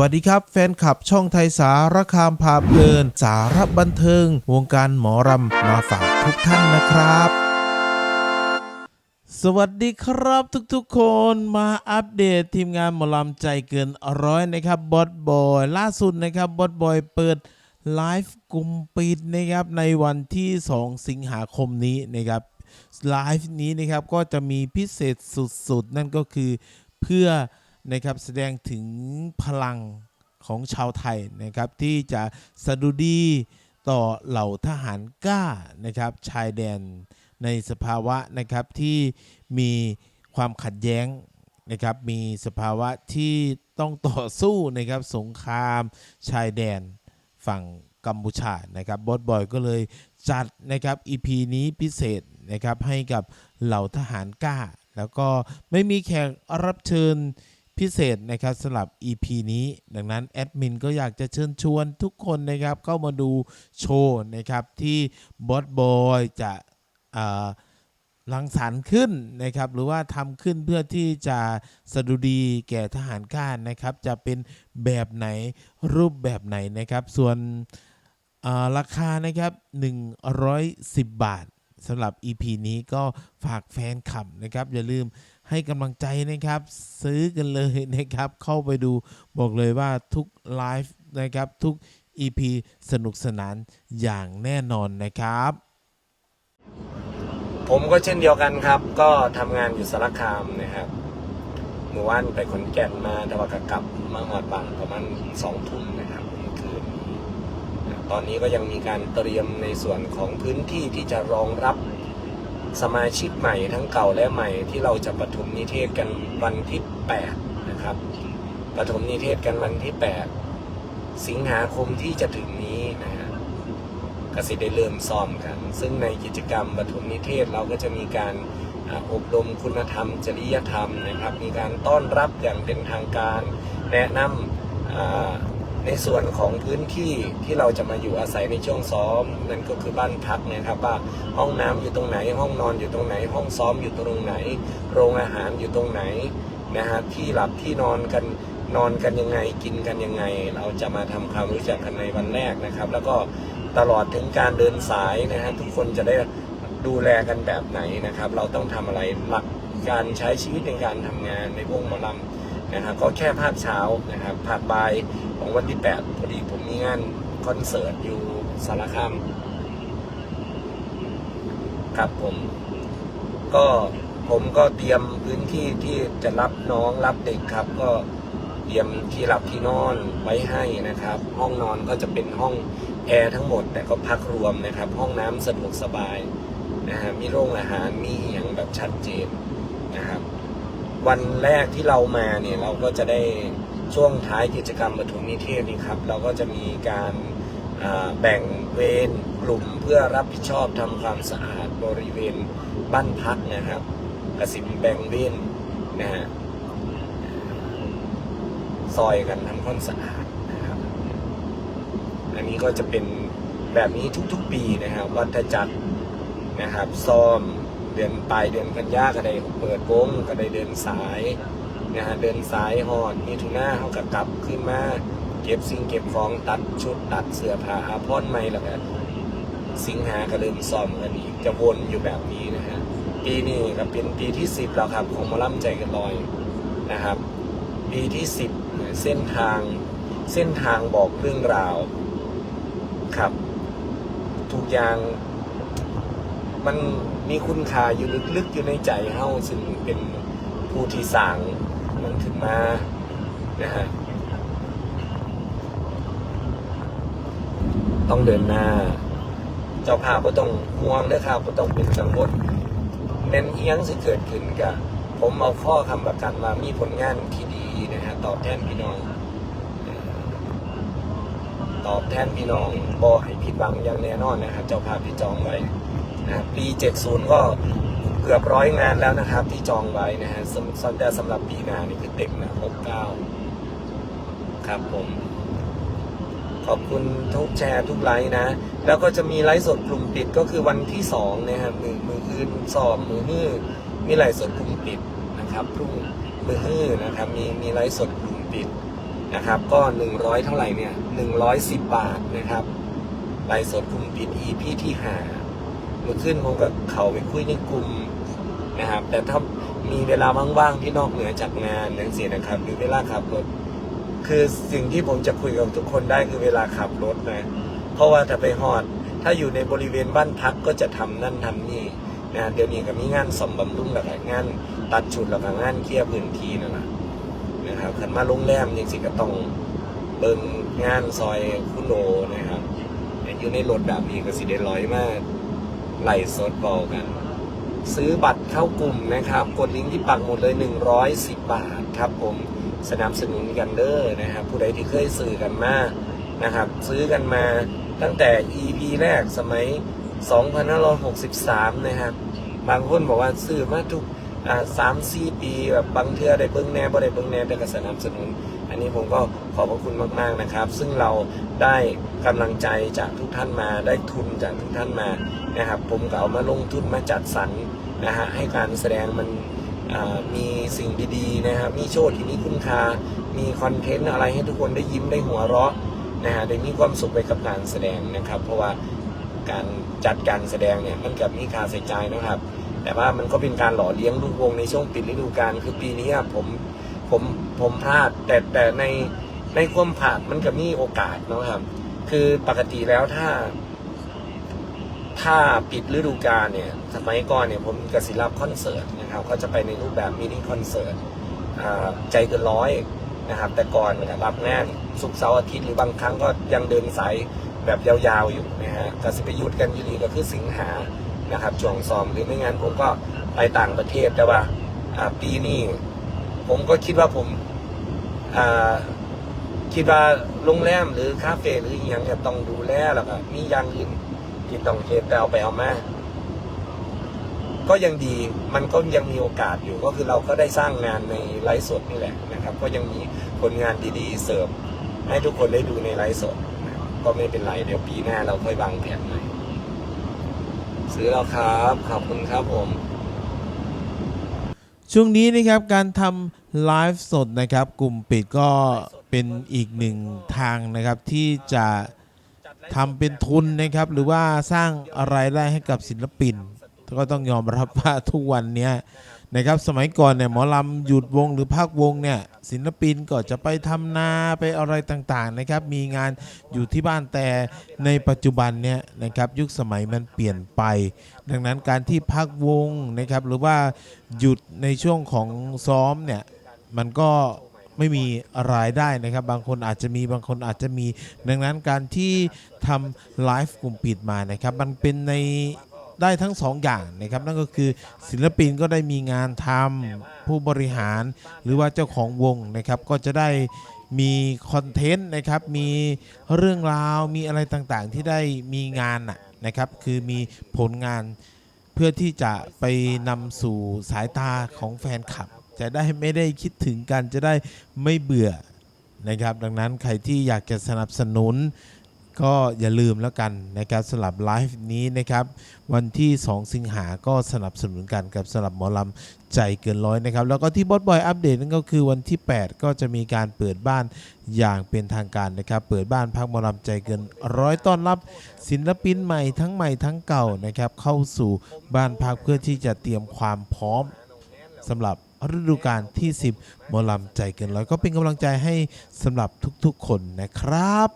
วัสดีครับ แฟนคลับช่องไทยสารคามพาเพลิน สารบันเทิง วงการหมอรำมาฝากทุกท่านนะครับสวัสดีครับทุกๆคนมาอัปเดตทีมงานหมอลำใจเกินร้อยนะครับบอสบอยล่าสุดนะครับบอสบอยเปิดไลฟ์กลุ่มปิดนะครับในวันที่ 2 สิงหาคมนี้นะครับไลฟ์นี้นะครับก็จะมีพิเศษสุดๆ นั่นก็คือเพื่อ นะครับแสดงถึงพลังของชาวไทยนะครับที่จะสะดุดีต่อเหล่าทหารกล้านะครับชายแดนในสภาวะนะครับที่มีความขัดแย้งนะครับมีสภาวะที่ต้องต่อสู้นะครับสงครามชายแดนฝั่งกัมพูชานะครับบอสบอยก็เลยจัดนะครับ EP นี้พิเศษนะครับให้กับเหล่าทหารกล้า แล้วก็ไม่มีแขกรับเชิญ พิเศษนะครับสำหรับ EP นี้ ดังนั้นแอดมินก็อยากจะเชิญชวนทุกคนนะครับเข้ามาดูโชว์นะครับที่บอสบอยจะรังสรรค์ขึ้นนะครับหรือว่าทำขึ้นเพื่อที่จะสะดุดีแก่ทหารก้ารนะครับ จะเป็นแบบไหนรูปแบบไหนนะครับ ส่วนราคานะครับ 110 บาทสำหรับ EP นี้ก็ฝากแฟนคลับนะครับ อย่าลืม ให้กำลังใจนะครับ ซื้อกันเลยนะครับ เข้าไปดูบอกเลยว่าทุกไลฟ์นะครับทุก EP สนุกสนานอย่างแน่นอนนะครับ ผมก็เช่นเดียวกันครับ ก็ทำงานอยู่สารคามนะครับเมื่อวานไปขนแก่นมาแต่ว่ากกลับมาหอดบังประมาณสองทุ่มนะครับคืนตอนนี้ก็ยังมีการเตรียมในส่วนของพื้นที่ที่จะรองรับ สมาชิกใหม่ทั้งเก่าและใหม่ที่เราจะปฐมนิเทศกันวันที่ 8 นะครับปฐมนิเทศกันวันที่ 8 สิงหาคมที่จะถึงนี้นะฮะก็สิได้เริ่มซ้อมกัน ซึ่งในกิจกรรมปฐมนิเทศเราก็จะมีการอบรมคุณธรรม จริยธรรมนะครับ มีการต้อนรับอย่างเป็นทางการแนะนำ ในส่วนของพื้นที่ที่เราจะมาอยู่อาศัยในช่วงซ้อมนั่นก็คือบ้านพักนะครับว่าห้องน้ำอยู่ตรงไหน ห้องนอนอยู่ตรงไหน ห้องซ้อมอยู่ตรงไหน โรงอาหารอยู่ตรงไหนนะฮะที่หลับที่นอนกันนอนกันยังไงกินกันยังไง เราจะมาทำความรู้จักกันในวันแรกนะครับ แล้วก็ตลอดถึงการเดินสายนะฮะทุกคนจะได้ดูแลกันแบบไหนนะครับ เราต้องทำอะไรหลักการใช้ชีวิตในการทำงานในวงหมอลำ นะครับก็แค่ภาคเช้านะครับภาคบ่ายของวันที่ 8 พอดีผมมีงานคอนเสิร์ตอยู่สารคามครับผม ก็ผมก็เตรียมพื้นที่ที่จะรับน้องรับเด็กครับ ก็เตรียมที่หลับที่นอนไว้ให้นะครับ ห้องนอนก็จะเป็นห้องแอร์ทั้งหมด แต่ก็พักรวมนะครับ ห้องน้ำสะดวกสบายนะฮะมีโรงอาหารมีอหย่างแบบชัดเจนนะครับ วันแรกที่เรามาเนี่ยเราก็จะได้ช่วงท้ายกิจกรรมปฐมนิเทศนี่ครับ เราก็จะมีการแบ่งเวรกลุ่มเพื่อรับผิดชอบทำความสะอาดบริเวณบ้านพักนะครับกสิมแบ่งเว้นนะฮะซอยกันทำความสะอาดนะครับอันนี้ก็จะเป็นแบบนี้ทุกๆปีนะครับ วัฏจักรนะครับ ซ้อม เดือนปลายเดือนกันยาก็ได้เปิดวงก็ได้เดินสายนะฮะเดินสายหอดมีทุน่าเขาก็กลับขึ้นมาเก็บสิ่งเก็บของตัดชุดตัดเสื้อผ้าอาพรณ์ใหม่แล้วก็สิงหาก็เริ่มซ้อมกันอีกจะวนอยู่แบบนี้นะฮะปีนี้ก็เป็นปีที่สิบแล้วครับของมาล่ำใจกันลอยนะครับ ปีที่สิบเส้นทางเส้นทางบอกเรื่องราวครับ ทุกอย่าง มันมีคุณค่าอยู่ลึกๆอยู่ในใจเฮาซึ่งเป็นผู้ที่สร้างมันขึ้นมานะฮะต้องเดินหน้า เจ้าภาพก็ต้องห่วงนะครับก็ต้องเป็นกังวลเน้นเอียงสิเกิดขึ้นกับผมเอาข้อคำประกันมามีผลงานที่ดีนะฮะตอบแทนพี่น้อง ตอบแทนพี่น้องบอให้ผิดหวังอย่างแน่นอนนะครับ เจ้าภาพที่จองไว้นะปี 70 ก็เกือบร้อยงานแล้วนะครับ ที่จองไว้นะฮะสำสำแต่สำหรับปีหน้านี่คือเต็มนะ69 ครับผมขอบคุณทุกแชร์ทุกไลค์นะ แล้วก็จะมีไลฟ์สดกลุ่มปิดก็คือวันที่สองนะครับมือมืออื่นสอบมือฮื้อมีไลฟ์สดกลุ่มปิดนะครับพรุ่งมือฮื้อนะครับมีมีไลฟ์สดกลุ่มปิด นะครับ ก็ 100 เท่าไหร่เนี่ย 110 บาทนะครับไลฟ์สดกลุ่มปิด EP ที่หาเมื่อขึ้นผมกับเขาไปคุยในกลุ่มนะครับ แต่ถ้ามีเวลาว่างๆที่นอกเหนือจากงานนั่นสินะครับ หรือเวลาขับรถ คือสิ่งที่ผมจะคุยกับทุกคนได้คือเวลาขับรถนะ เพราะว่าถ้าไปฮอด ถ้าอยู่ในบริเวณบ้านพักก็จะทำนั่นทำนี่นะเดี๋ยวนี้ก็มีงานสมบำรุงหลากงาน ตัดชุดแล้วก็งานเคลียร์พื้นที่นั่นแหละ ขันมาโรงแรมยังสิก็ต้องเบิ่งงานซอยคุโนนะครับอยู่ในรถแบบนี้ก็สิได้ร้อยมากไหลสดบากัน ซื้อบัตรเข้ากลุ่มนะครับ กดลิงก์ที่ปักหมดเลย 110 บาทครับผมสนับสนุนกันเด้อนะครับ ผู้ใดที่เคยซื้อกันมานะครับ ซื้อกันมาตั้งแต่ EP แรกสมัย 2563 นะครับ บางคนบอกว่าซื้อมาทุก สามสี่ปีแบบบางเทื่อได้เบิ้งแน่บ่ได้เบิ้งแน่แต่ก็สนับสนุน อันนี้ผมก็ขอบพระคุณมาก ๆนะครับ ซึ่งเราได้กำลังใจจากทุกท่านมาได้ทุนจากทุกท่านมานะครับผมก็เอามาลงทุนมาจัดสรรนะฮะให้การแสดงมันมีสิ่งดีๆนะครับมีโชว์ที่มีคุณค่ามีคอนเทนต์อะไรให้ทุกคนได้ยิ้มได้หัวเราะนะฮะได้มีความสุขไปกับการแสดงนะครับ เพราะว่าการจัดการแสดงเนี่ยมันกับมีค่าใส่ใจนะครับ แต่ว่ามันก็เป็นการหล่อเลี้ยงลูกวงในช่วงปิดฤดูกาลคือปีนี้ผมผมผมพลาด แต่แต่ในในความผาดมันก็มีโอกาสนะครับ คือปกติแล้วถ้า ถ้าปิดฤดูกาลเนี่ย สมัยก่อนเนี่ยผมกสิรับคอนเสิร์ตนะครับ ก็จะไปในรูปแบบมินิคอนเสิร์ตใจเกินร้อยนะครับ แต่ก่อนเนี่ยรับงานศุกเสาร์อาทิตย์หรือบางครั้งก็ยังเดินสายแบบยาวๆอยู่นะฮะก็สิไปหยุดกันอยู่ดีก็คือสิงหา นะครับช่วงซ้อมหรือไม่งั้นผมก็ไปต่างประเทศแต่ว่าปีนี้ผมก็คิดว่าผมคิดว่าโรงแรมหรือคาเฟ่หรืออย่างเนี่ยต้องดูแลแล้วก็มีอย่างอื่นที่ต้องเทปแต่เอาไปเอามาก็ยังดีมันก็ยังมีโอกาสอยู่ก็คือเราก็ได้สร้างงานในไลฟ์สดนี่แหละนะครับ ก็ยังมีผลงานดีๆเสริมให้ทุกคนได้ดูในไลฟ์สดก็ไม่เป็นไรเดี๋ยวปีหน้าเราค่อยวางแผนใหม่ ซื้อแล้วครับ ขอบคุณครับผม ช่วงนี้นะครับการทำไลฟ์สดนะครับ กลุ่มปิดก็เป็นอีกหนึ่งทางนะครับที่จะทำเป็นทุนนะครับ หรือว่าสร้างอะไรายได้ให้กับศิลปิน ก็ต้องยอมรับว่าทุกวันเนี้ยนะครับสมัยก่อนเนี่ยหมอลำหยุดวงหรือพักวงเนี่ย ศิลปินก็จะไปทำนาไปอะไรต่างๆนะครับ มีงานอยู่ที่บ้านแต่ในปัจจุบันเนี่ยนะครับยุคสมัยมันเปลี่ยนไป ดังนั้นการที่พักวงนะครับหรือว่าหยุดในช่วงของซ้อมเนี่ยมันก็ไม่มีรายได้นะครับ บางคนอาจจะมีบางคนอาจจะมี ดังนั้นการที่ทำไลฟ์กลุ่มปิดมานะครับ มันเป็นใน ได้ทั้งสองอย่างนะครับนั่นก็คือศิลปินก็ได้มีงานทำผู้บริหาร หรือว่าเจ้าของวงนะครับก็จะได้มีคอนเทนต์นะครับมีเรื่องราวมีอะไรต่างๆ ที่ได้มีงานน่ะนะครับคือมีผลงานเพื่อที่จะไปนำสู่สายตาของแฟนคลับ จะได้ไม่ได้คิดถึงกันจะได้ไม่เบื่อนะครับดังนั้นใครที่อยากจะสนับสนุน ก็อย่าลืมแล้วกันนะครับสลับไลฟ์นี้นะครับ วันที่ 2 สิงหาก็สนับสนุนกันกับสลับหมอลำใจเกินร้อยนะครับ แล้วก็ที่บอสบอยอัปเดตนั่นก็คือวันที่ 8 ก็จะมีการเปิดบ้านอย่างเป็นทางการนะครับ เปิดบ้านพักหมอลำใจเกินร้อยต้อนรับ ศิลปินใหม่ทั้งใหม่ทั้งเก่านะครับ เข้าสู่บ้านพักเพื่อที่จะเตรียมความพร้อมสำหรับฤดูกาลที่ 10หมอลำใจเกินร้อยก็เป็นกำลังใจให้สำหรับทุกๆ คนนะครับ